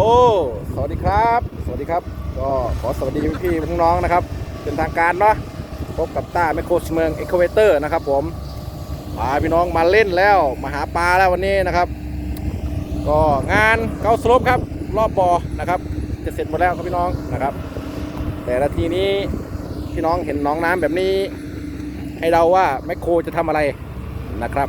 อ้สวัสดีครับ สวัสดีครับ ก็ขอสวัสดีพี่ๆน้องๆนะครับ เป็นทางการเนาะ พบกับต้าแมคโครเมืองเอ็กเวเตอร์นะครับผมพาพี่น้องมาเล่นแล้ว มาหาปลาแล้ววันนี้นะครับ ก็งานเกาสลบครับ รอบบ่อนะครับ จะเสร็จหมดแล้วครับพี่น้องนะครับ แต่นาทีนี้พี่น้องเห็นน้องน้ำแบบนี้ ให้เดาว่าแมคโครจะทำอะไรนะครับ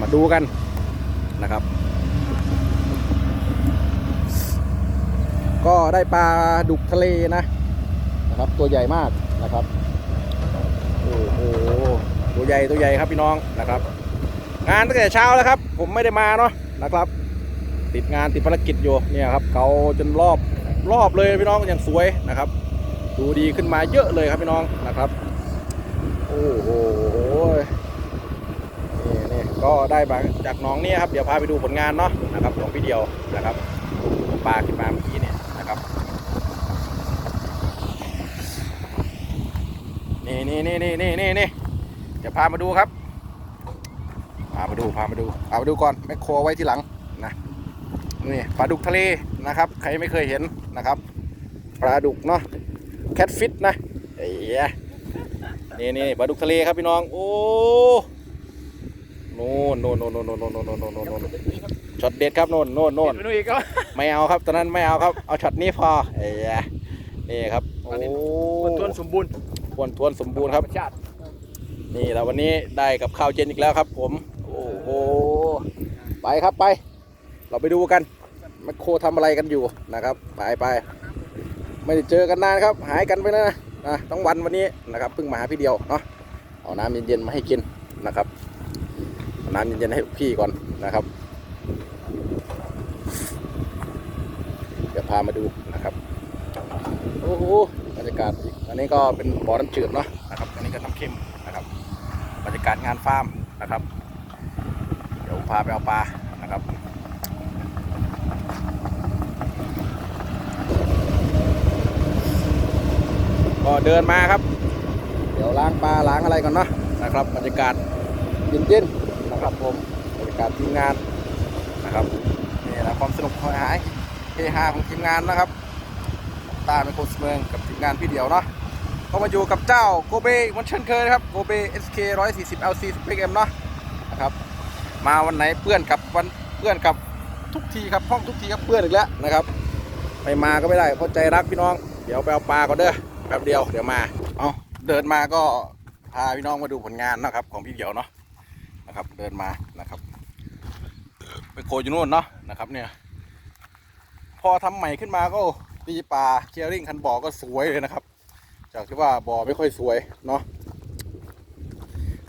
มาดูกันนะครับ ก็ได้ปลาดุกทะเลนะนะครับ ตัวใหญ่มากนะครับโอ้โหตัวใหญ่ตัวใหญ่ครับพี่น้องนะครับ งานตั้งแต่เช้าแล้วครับ ผมไม่ได้มาเนาะนะครับ ติดงานติดภารกิจอยู่เนี่ยครับเกาจนรอบรอบเลยพี่น้องอย่างสวยนะครับ ดูดีขึ้นมาเยอะเลยครับพี่น้องนะครับโอ้โหนี่นี่ก็ได้มาจากน้องเนี่ยครับเดี๋ยวพาไปดูผลงานเนาะนะครับของพี่เดียวนะครับปลาขึ้นมาเมื่อกี้ นี่นะครับ นี่นี่นี่นี่นี่นี่นี่เดี๋ยวพามาดูครับ พามาดูพามาดูพามาดูก่อนแมคโครไว้ที่หลังนะนี่ปลาดุกทะเลนะครับ ใครไม่เคยเห็นนะครับปลาดุกเนาะแคทฟิตนะไอ้เหี้ยนี่นี่ปลาดุกทะเลครับพี่น้อง โอ้ โน่นโน่นโน่นโน่นโน่นโน่นโน่นโน่นโน่นโน่นโน่นช็อตเด็ดครับโน่นโน่นโน่นเมนูอีกก็ไม่เอาครับตอนนั้นไม่เอาครับ เอาช็อตนี้พอไอ้ยะนี่ครับโอ้มันทวนสมบูรณ์ทวนทวนสมบูรณ์ครับธรรมชาตินี่แล้ววันนี้ได้กับข้าวเย็นอีกแล้วครับ ผม โอ้โหไปครับไป เราไปดูกันแมคโครทำอะไรกันอยู่นะครับไปไปไม่ได้เจอกันนานครับ หายกันไปแล้วนะนะต้องวันวันนี้นะครับเพิ่งมาหาพี่เดียวเนาะเอาน้ำเย็นๆมาให้กินนะครับเอา น้ำเย็นๆให้พี่ก่อนนะครับ เดี๋ยวพามาดูนะครับ โอ้โหบรรยากาศอีกอันนี้ก็เป็นบ่อน้ำจืดเนาะนะครับ อันนี้ก็น้ำเค็มนะครับ บรรยากาศงานฟาร์มนะครับ เดี๋ยวพาไปเอาปลานะครับก็เดินมาครับ เดี๋ยวล้างปลาล้างอะไรก่อนเนาะนะครับบรรยากาศเย็นๆ นะครับผมบรรยากาศทีมงานนะครับนี่นะความสนุกความหายเฮฮาของทีมงานนะครับตาเป็นคนเมืองกับทีมงานพี่เดียวเนาะก็มาอยู่กับเจ้าโกเบเหมันเช่นเคยนะครับโกเบ SK 140 LC Spec M เนาะนะครับมาวันไหนเพื่อนกับวันเพื่อนกับทุกทีครับห้องทุกทีครับเพื่อนอีกแล้วนะครับไม่มาก็ไม่ได้เพราะใจรักพี่น้อง เดี๋ยวไปเอาปลาก่อนเด้อแป๊บเดียวเดี๋ยวมาเอาเดินมาก็พาพี่น้องมาดูผลงานนะครับของพี่เดียวเนาะ นะครับ เดินมานะครับ ไปโคอยู่นู่นเนาะนะครับ เนี่ย พอทำใหม่ขึ้นมาก็ตีปลาเคียร์ริงคันบ่อก็สวยเลยนะครับ จากที่ว่าบ่อไม่ค่อยสวยเนาะ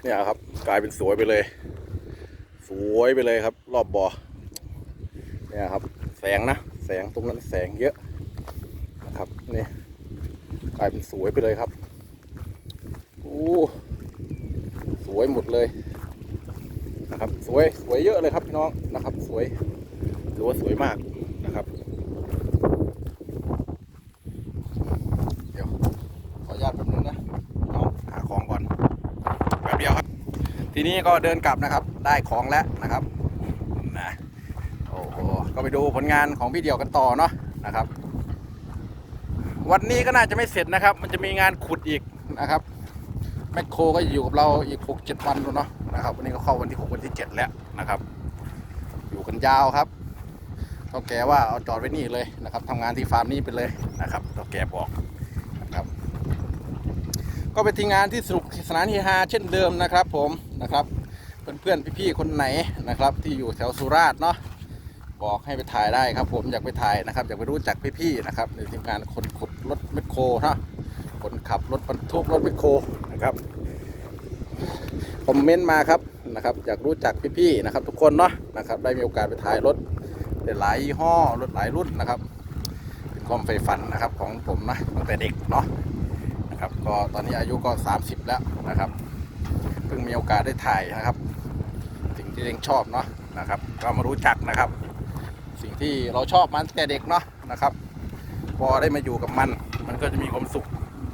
เนี่ยครับ กลายเป็นสวยไปเลย สวยไปเลยครับ รอบบ่อเนี่ยครับ แสงนะแสงตรงนั้นแสงเยอะนะครับนี่กลายเป็นสวยไปเลยครับโอ้สวยหมดเลย นะครับ สวยสวยเยอะเลยครับพี่น้องนะครับ สวยถือว่าสวยมากนะครับเดี๋ยวขออนุญาตแป๊บนึงนะเอาหาของก่อนแป๊บเดียวครับ ทีนี้ก็เดินกลับนะครับ ได้ของแล้วนะครับนะโอ้โหก็ไปดูผลงานของพี่เดียวกันต่อเนาะนะครับ วันนี้ก็น่าจะไม่เสร็จนะครับ มันจะมีงานขุดอีกนะครับแมคโครก็อยู่กับเราอีกหกเจ็ดวันดูเนาะนะครับ วันนี้ก็เข้าวันที่หกวัน ที่เจ็ดแล้วนะครับ อยู่กันยาวครับเท่าแกว่าเอาจอดไว้นี่เลยนะครับทำงานที่ฟาร์มนี้ไปเลยนะครับเท่าแกบอกนะครับ ก็เป็นทีมงานที่สนุกสนานเฮฮาเช่นเดิมนะครับผมนะครับเพื่อนๆพี่ๆคนไหนนะครับ ที่อยู่แถวสุราษฎร์เนาะบอกให้ไปถ่ายได้ครับผมอยากไปถ่ายนะครับ อยากไปรู้จักพี่ๆนะครับในทีมงานคนขุดรถแมคโครนะคนขับรถบรรทุกรถแมคโครนะครับคอมเมนต์มาครับ นะครับ อยากรู้จักพี่ๆนะครับ ทุกคนเนาะนะครับ ได้มีโอกาสไปถ่ายรถหลายยี่ห้อรถหลายรุ่นนะครับเป็นความใฝ่ฝันนะครับของผมนะตั้งแต่เด็กเนาะนะครับ ก็ตอนนี้อายุก็ 30 แล้วนะครับเพิ่งมีโอกาสได้ถ่ายนะครับ สิ่งที่เองชอบเนาะนะครับ ก็มารู้จักนะครับ สิ่งที่เราชอบมาตั้งแต่เด็กเนาะนะครับ พอได้มาอยู่กับมัน มันก็จะมีความสุข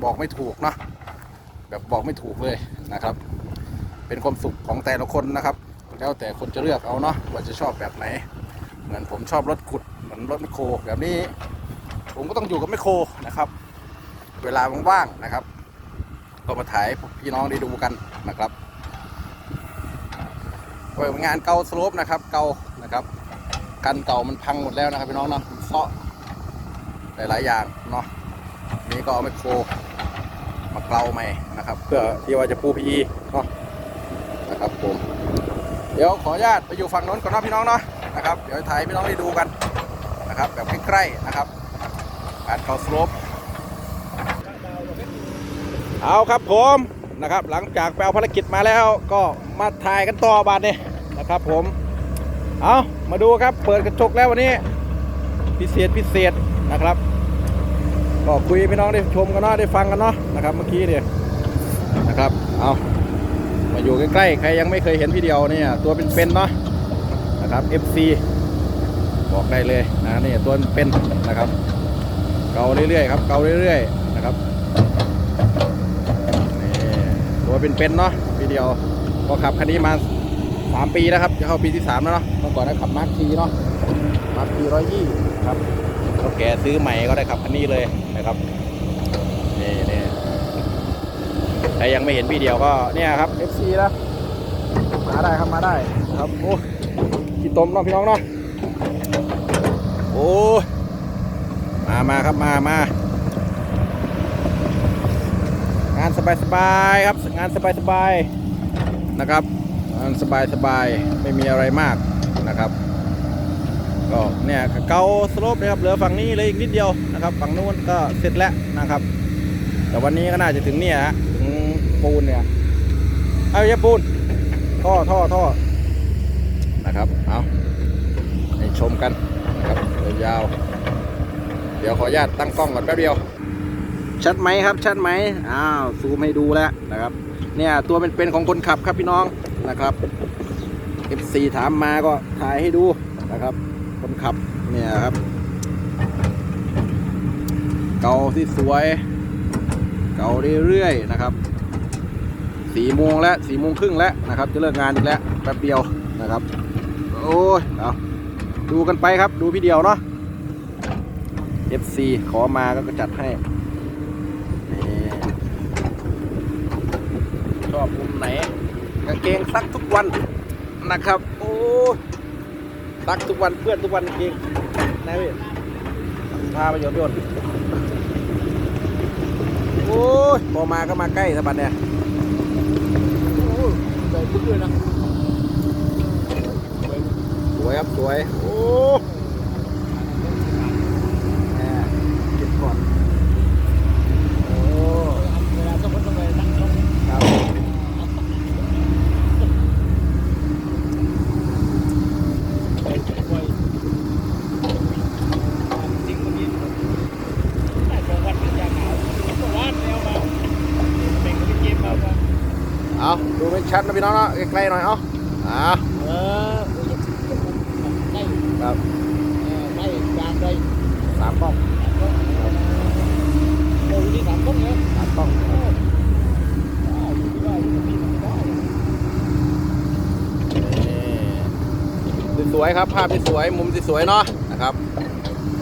บอกไม่ถูกเนาะแบบบอกไม่ถูกเลยนะครับ เป็นความสุขของแต่ละคนนะครับ แล้วแต่คนจะเลือกเอาเนาะว่าจะชอบแบบไหน เหมือนผมชอบรถขุดเหมือนรถแมโครแบบนี้ ผมก็ต้องอยู่กับแมโครนะครับ เวลาว่างๆนะครับ ก็มาถ่ายพี่น้องได้ดูกันนะครับก็เป็นงานเกาสโลปนะครับ เกานะครับกันเก่ามันพังหมดแล้วนะครับพี่น้องเนาะเซาะหลายๆอย่างเนาะนี่ก็เอาแมโครมาเกลาใหม่นะครับ เพื่อที่ว่าจะปูพีเนาะนะครับผม เดี๋ยวขออนุญาตไปอยู่ฝั่งน้นก่อนนะพี่น้องเนาะนะครับเดี๋ยวถ่ายพี่น้องได้ดูกันนะครับแบบใกล้ๆนะครับการเกาสโลปเอาครับผมนะครับหลังจากไปเอาภารกิจมาแล้วก็มาถ่ายกันต่อบาทนี่นะครับผมเอามาดูครับเปิดกระจกแล้ววันนี้พิเศษพิเศษนะครับก็คุยพี่น้องได้ชมกันเนาะได้ฟังกันเนาะนะครับเมื่อกี้เนี่ยนะครับเอา อยู่ใกล้ๆใครยังไม่เคยเห็นพี่เดียวเนี่ยตัวเป็นๆเนาะนะครับ FC บอกได้เลยนะนี่ตัวเป็นนะครับ เกาเรื่อยๆครับเกาเรื่อยๆนะครับนี่ตัวเป็นๆเนาะปีเดียวก็ขับคันนี้มา 3 ปีแล้วครับ จะเข้าปีที่3แล้วเนาะเมื่อก่อนได้ขับมาร์คทีเนาะมาร์คทีร้อยยี่ครับก็แกซื้อใหม่ก็ได้ขับคันนี้เลยนะครับนี่นี่ ใครยังไม่เห็นพี่เดียวก็เนี่ยครับ FC นะมาได้ครับมาได้นะครับโอ้กี่ต้มเนาะพี่น้องเนาะโอ้มามาครับมามางานสบายๆครับงานสบายๆนะครับงานสบายๆไม่มีอะไรมากนะครับก็เนี่ยเกาสโลปนะครับเหลือฝั่งนี้เหลยอีกนิดเดียวนะครับ ฝั่งนู้นก็เสร็จแล้วนะครับ แต่วันนี้ก็น่าจะถึงเนี่ยฮะถึง ปูนเนี่ยเอาอย่าปูนท่อท่อท่อนะครับเอาให้ชมกันนะครับยาวเดี๋ยวขออนุญาตตั้งกล้องก่อนแป๊บเดียว ชัดไหมครับ ชัดไหมอ้าวซูมให้ดูแล้วนะครับ เนี่ยตัวเป็นๆของคนขับครับพี่น้องนะครับ F4 ถามมาก็ถ่ายให้ดูนะครับ คนขับเนี่ยครับ เกาที่สวย เกาเรื่อยๆนะครับ สี่โมงแล้วสี่โมงครึ่งแล้วนะครับ จะเลิกงานอีกแล้วแป๊บเดียวนะครับ โอ้ยเอาดูกันไปครับ ดูพี่เดียวเนาะ FC ขอมาก็จัดให้ชอบมุมไหนกางเกงซักทุกวันนะครับ โอ้ซักทุกวันเพื่อนทุกวันจริงนะพี่พาไปโยนโยนโอ้ยพอมาก็มาใกล้สะบัดเนี่ย เลยนะ สวยครับสวย โอ้แหม่เก็บก่อนโอ้ เวลาต้องต้องไปนั่งลง ครับ ไปไปจริงวันนี้ได้สองวันมันยากหนาวเมื่อวานแล้วมาเป็นคนที่เก็บมาว่า เอาดูไม่ชัด นะพี่น้องเนาะใกล้ๆหน่อยเอ้าอ่าเออได้ครับได้จานได้สามกล้องโอ้ยนี่สามก้มเลยสามกล้องอยู่ที่ว่าอยู่ที่ไม่ได้นี่สวยครับภาพที่สวยมุมที่สวยเนาะนะครับ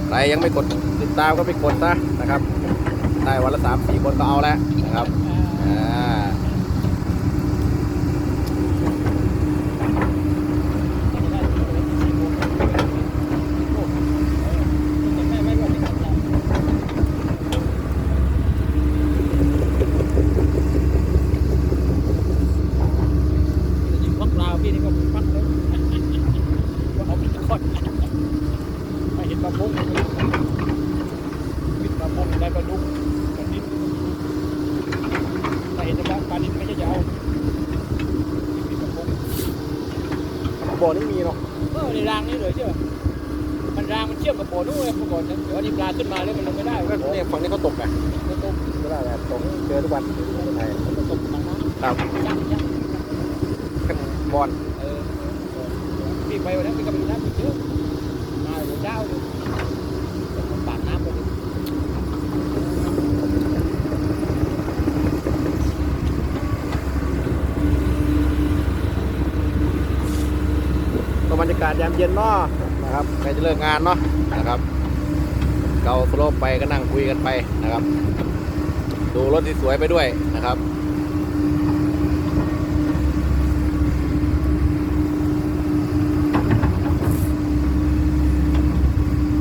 ใครยังไม่กดติดตามก็ไปกดซะนะครับ ได้วันละสามสี่คนก็เอาแล้วนะครับอ่า ยิงพักลาวพี่นี่ก็พักเลยว่าเอาไปทอดไม่เห็นปลาพงวิดปลาพงได้ปลาดุกปลาดิ้นไม่เห็นปลาปลาดิ้นไม่ใช่จะเอาวิดปลาพง บ่อนี่มีเนาะเออในรางนี่เลยเชื่อมันรางมันเชื่อมกับบ่อนู้นเลยเมื่อก่อนนเดี๋ยวอันนี้ปลาขึ้นมาแล้วมันลงไม่ได้ก็เนี่ยฝั่งนี้เขาตกไงเขาตกก็ได้แหละตกเจอทุกวันใช่ก็ตกทางน้ำครับจังจังขึ้นบอลเออพี่ไปวันนั้นไปก็ไปดูน้ำพี่เยอะาเดี๋ยวเจ้าเลยปาดน้ำไปเลย ก็บรรยาศยามเย็นเนาะนะครับนะครับใกล้จะเลิกงานเนาะนะครับเกาสโลปไปก็นั่งคุยกันไปนะครับ ดูรถที่สวยไปด้วยนะครับ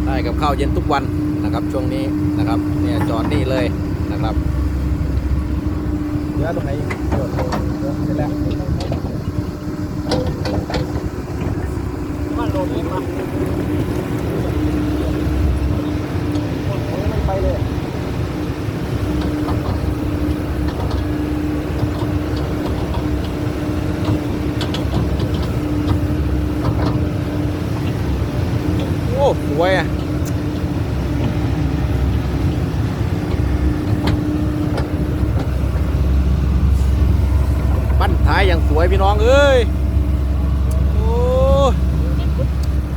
ได้กับข้าวเย็นทุกวันนะครับช่วงนี้นะครับเนี่ยจอดนี่เลยนะครับเดี๋ยวตรงไหนเดี๋ยวเดี๋ยวเสร็จแล้วบ้านโดนยิงมาไม่ไปเลย โอ้สวยอะบ้า นท้ายอย่างสวยพี่น้องเอ้ยโอ้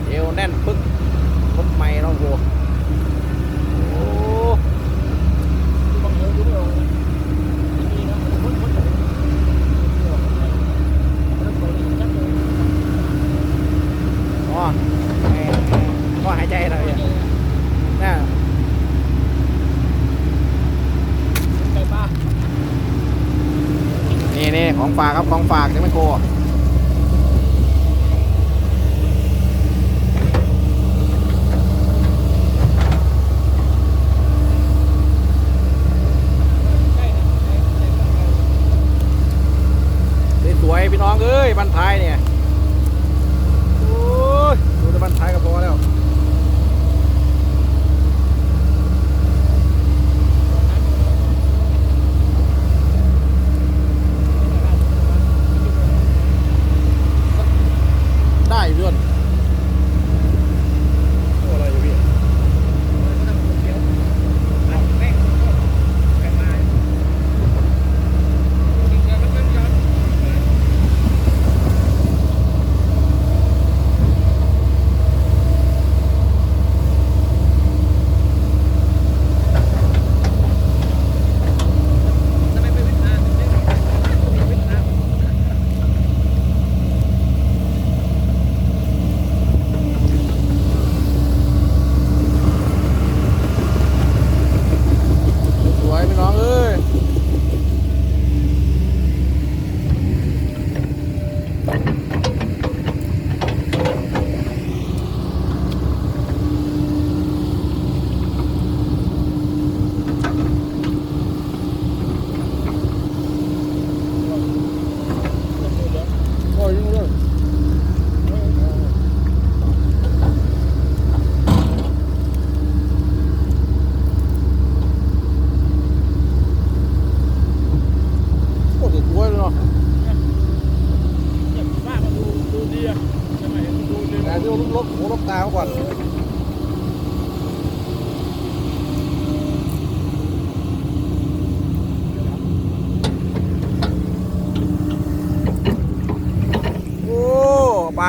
เอวแน่นปึ๊กรถใหม่เนาะโหโอ้บางเอิญดูไม่ออกนะนมันเปิดชัดเลย อ๋อแหม่ก็หายใจหน่อยอะน่ะ ไก่บ้า นี่นี่ของฝากครับของฝากจะไม่โกล้นะใกล้ใกล้ใกล้สวยพี่น้องเอ้ยบ้านท้ายเนี่ย โอ้ยดูแต่บ้านท้ายก็พอแล้ว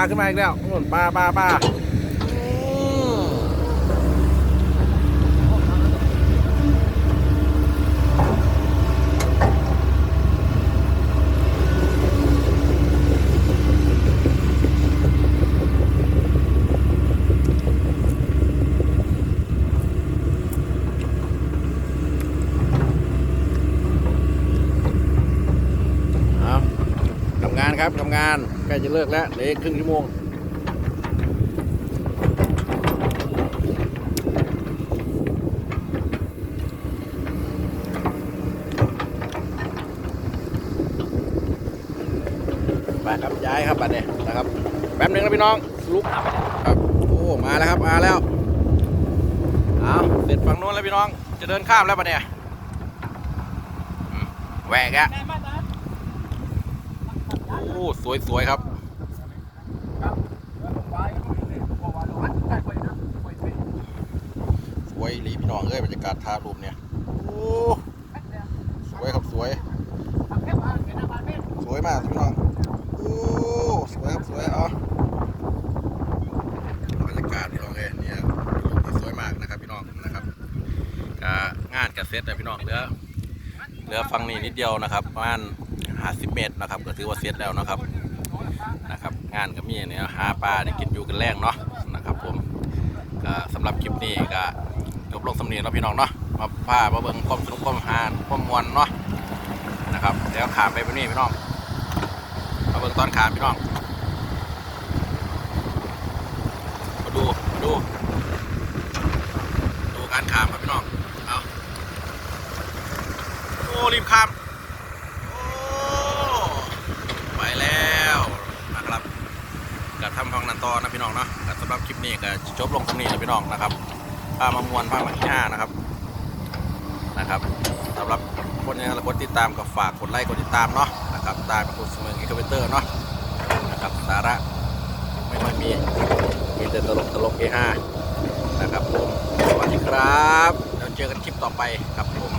ขึ้นมาอีกแล้วนู่นปลาปลาปลาเอาทำงานครับทำงาน ล้จะเลิกแล้วเหลืออีกครึ่งชั่วโมงไปครับย้ายครับบัดเนี่ยนะครับแป๊บหนึงนะพี่น้องลุกครับโอ้มาแล้วครับมาแล้วเอาเสร็จฝั่งโน้นแล้วพี่น้อง จะเดินข้ามแล้วบัดเนี่ยแหวกอะโอ้สวยๆครับส วยอีหลีพี่น้องเอ้ยบรรยากาศทารูปเนี่ยโอ้สวยครับสวย สวยมากพี่น้องโอ้สวยครับสวยเอาบรรยากาศพี่น้องเอ้ยเนี่ยรูปที่สวยมากนะครับพี่น้องนะครับก็งานกับเซตนะพี่น้องเหลือเหลือฟังนี่นิดเดียวนะครับประมาณ50เมตรนะครับ ก็ถือว่าเซตแล้วนะครับนะครับงานก็มีเนี่ยหาปลาได้กินอยู่กันแรงเนาะนะครับผมำหรับคลิปนี้ก็ จบลงสำเนียงแล้วพี่น้องเนาะมาพามาเบิ่งความสนุกความฮานความมวลเนาะนะครับเดี๋ยวขามไปแบบนี้พี่น้องมาเบิ่งตอนขามพี่น้องมาดูมาดูดูการขามครับพี่น้องเอาโอ้รีบขามโอ้ไปแล้วนะครับก็ทำห้องนันต่อนะพี่น้องเนาะสำหรับคลิปนี้ก็จบลงตรงนี้นะพี่น้องนะครับ พามามวนพามาที่ห้านะครับนะครับสำหรับคนยังกดติดตามก็ฝากกดไลค์กดติดตามเนาะนะครับตามไปกดสมัครอีกคอมเมนเตอร์เนาะนะครับสาระไม่ค่อยมีมีแต่ตลกตลกเฮฮานะครับผมสวัสดีครับเดี๋ยวเจอกันคลิปต่อไปครับผม